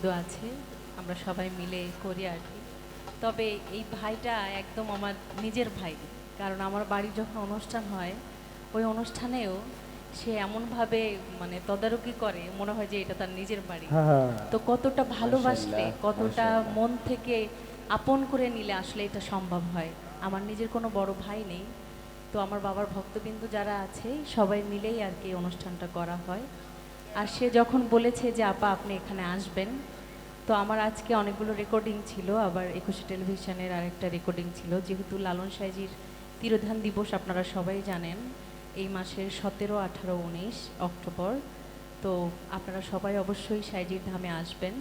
বৃন্দ আছে আমরা সবাই মিলে করি আর কি। তবে এই ভাইটা একদম আমার নিজের ভাই কারণ আমার বাড়ি যখন অনুষ্ঠান হয় ওই অনুষ্ঠানেও সে এমনভাবে মানে তদারকি করে মনে হয় যে এটা তার নিজের বাড়ি। হ্যাঁ তো কতটা ভালোবাসলে কতটা মন থেকে আপন করে নিলে আসলে এটা সম্ভব হয়। আমার নিজের কোনো বড় ভাই নেই তো আমার বাবার ভক্তবিন্দু যারা আছে সবাই মিলেই আর কি অনুষ্ঠানটা করা হয়। আর সে যখন বলেছে যে, আপা, আপনি এখানে আসবেন। তো আমার আজকে অনেকগুলো রেকর্ডিং ছিল। আবার একুশে টেলিভিশনের আরেকটা রেকর্ডিং ছিল। যেহেতু লালন সাইজির তিরোধান দিবস আপনারা সবাই জানেন, এই মাসের সতেরো, আঠারো, উনিশ অক্টোবর। তো আপনারা সবাই অবশ্যই সাইজির ধামে আসবেন।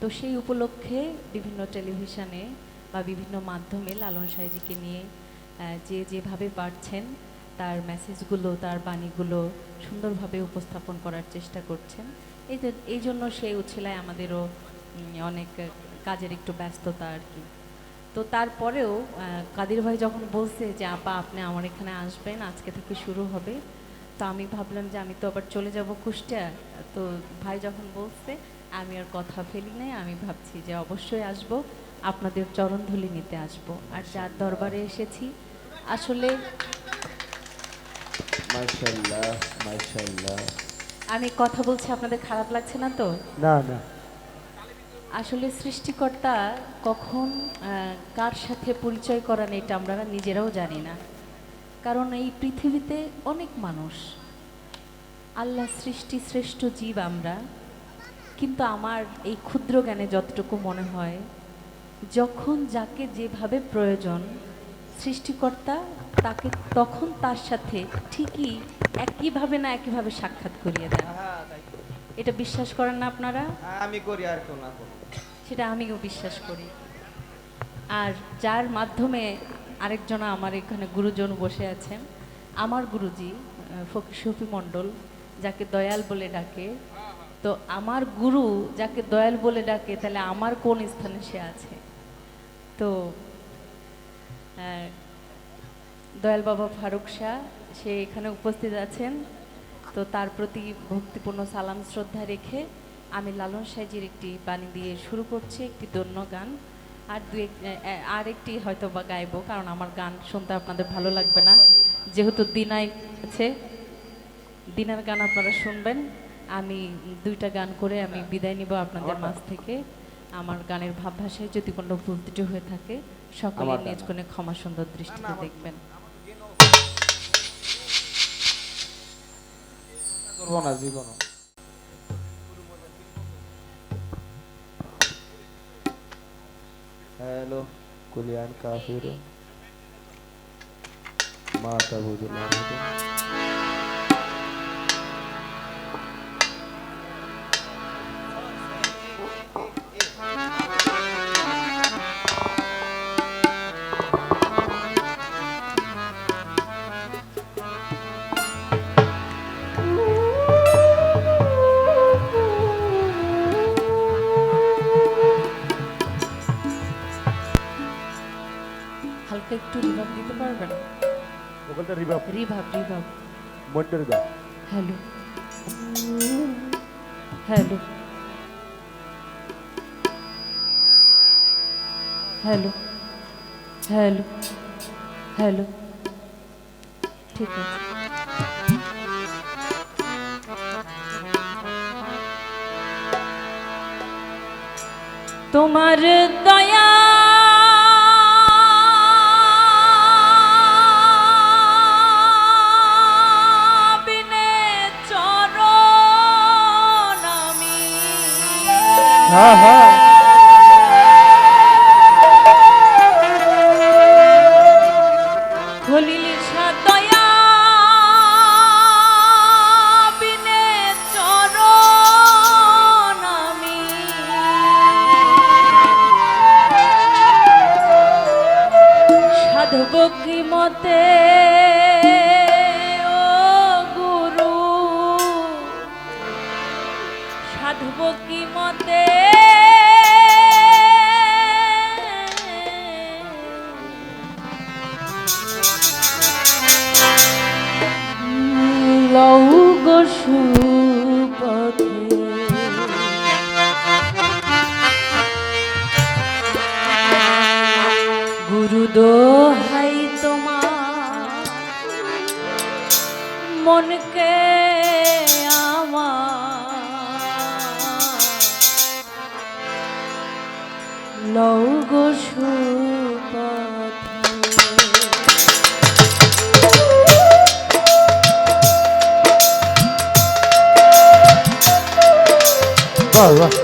তো সেই উপলক্ষে বিভিন্ন টেলিভিশনে বা বিভিন্ন মাধ্যমে লালন সাইজিকে নিয়ে যে যেভাবে পারছেন, তার মেসেজগুলো তার বাণীগুলো সুন্দরভাবে উপস্থাপন করার চেষ্টা করছেন। এই যে, এই জন্য সেই উছিলায় আমাদেরও অনেক কাজের একটু ব্যস্ততা আর কি। তো তারপরেও কাদির ভাই যখন বলছে যে, আপা, আপনি আমার এখানে আসবেন, আজকে থেকে শুরু হবে। তো আমি ভাবলাম যে, আমি তো আবার চলে যাব কুষ্টিয়া। তো ভাই যখন বলছে, আমি আর কথা ফেলি নাই, আমি ভাবছি যে, অবশ্যই আসব, আপনাদের চরণধুলি নিতে আসব। আর যার দরবারে এসেছি, আসলে আমি কথা বলছি আপনাদের খারাপ লাগছে না তো? না না। আসলে সৃষ্টিকর্তা কখন আহ, কার সাথে পরিচয় করান এটা আমরা নিজেরাও জানি না। কারণ এই পৃথিবীতে অনেক মানুষ। আল্লাহ সৃষ্টি শ্রেষ্ঠ জীব আমরা। কিন্তু আমার এই ক্ষুদ্র জ্ঞানে যতটুকু মনে হয় যখন যাকে যেভাবে প্রয়োজন সৃষ্টিকর্তা তাকে তখন তার সাথে ঠিকই একইভাবে না একইভাবে সাক্ষাৎ করিয়ে দেয় এটা বিশ্বাস করেন না আপনারা? আমি করি আর কেউ না সেটা আমিও বিশ্বাস করি। আর যার মাধ্যমে আরেকজনা আমার এখানে গুরুজন বসে আছেন আমার গুরুজি ফকির শফি মণ্ডল যাকে দয়াল বলে ডাকে। তো আমার গুরু যাকে দয়াল বলে ডাকে তাহলে আমার কোন স্থানে সে আছে? তো দয়াল বাবা ফারুক শাহ, সে এখানে উপস্থিত আছেন। তো তার প্রতি ভক্তিপূর্ণ সালাম, শ্রদ্ধা রেখে আমি লালন সাইজির একটি বাণী দিয়ে শুরু করছি, একটি দন্য গান। আর দু আর একটি হয়তো বা গাইবো, কারণ আমার গান শুনতে আপনাদের ভালো লাগবে না। যেহেতু দিনাই আছে, দিনার গান আপনারা শুনবেন। আমি দুইটা গান করে আমি বিদায় নিব আপনাদের মাঝ থেকে। আমার গানের ভাবভাষায় যদি কোনো ভুল ত্রুটি হয়ে থাকে সকলে নিজ কোণে ক্ষমা সুন্দর দৃষ্টিতে দেখবেন। করব না জীবন হ্যালো কুলিয়ান কাফির। মা তাবুদুল্লাহ একটু রিভাব দিতে পারবেন ওখানটা রিভাব রিভাব রিভাব মন্ডের গা hello hello hello hello hello ঠিক আছে তোমার দয়া হ্যাঁ হ্যাঁ। সাধব কি মতে দোহাই তোমার মনকে আমার। লৌ গো বাহ বাহ।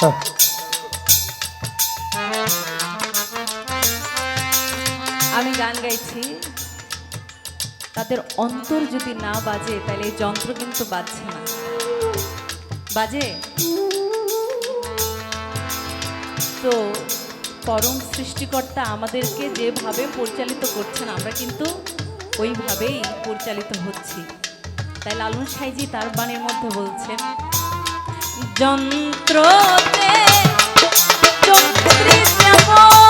হ্যাঁ, আমি গান গাইছি। তাদের অন্তর যদি না বাজে তাহলে এই যন্ত্র কিন্তু বাজছে না। বাজে? তো পরম সৃষ্টিকর্তা আমাদেরকে যেভাবে পরিচালিত করছেন আমরা কিন্তু ওইভাবেই পরিচালিত হচ্ছি। তাই লালন সাইজি তার বাণীর মধ্যে বলছেন যন্ত্রতে যন্ত্রী যেমন যেমন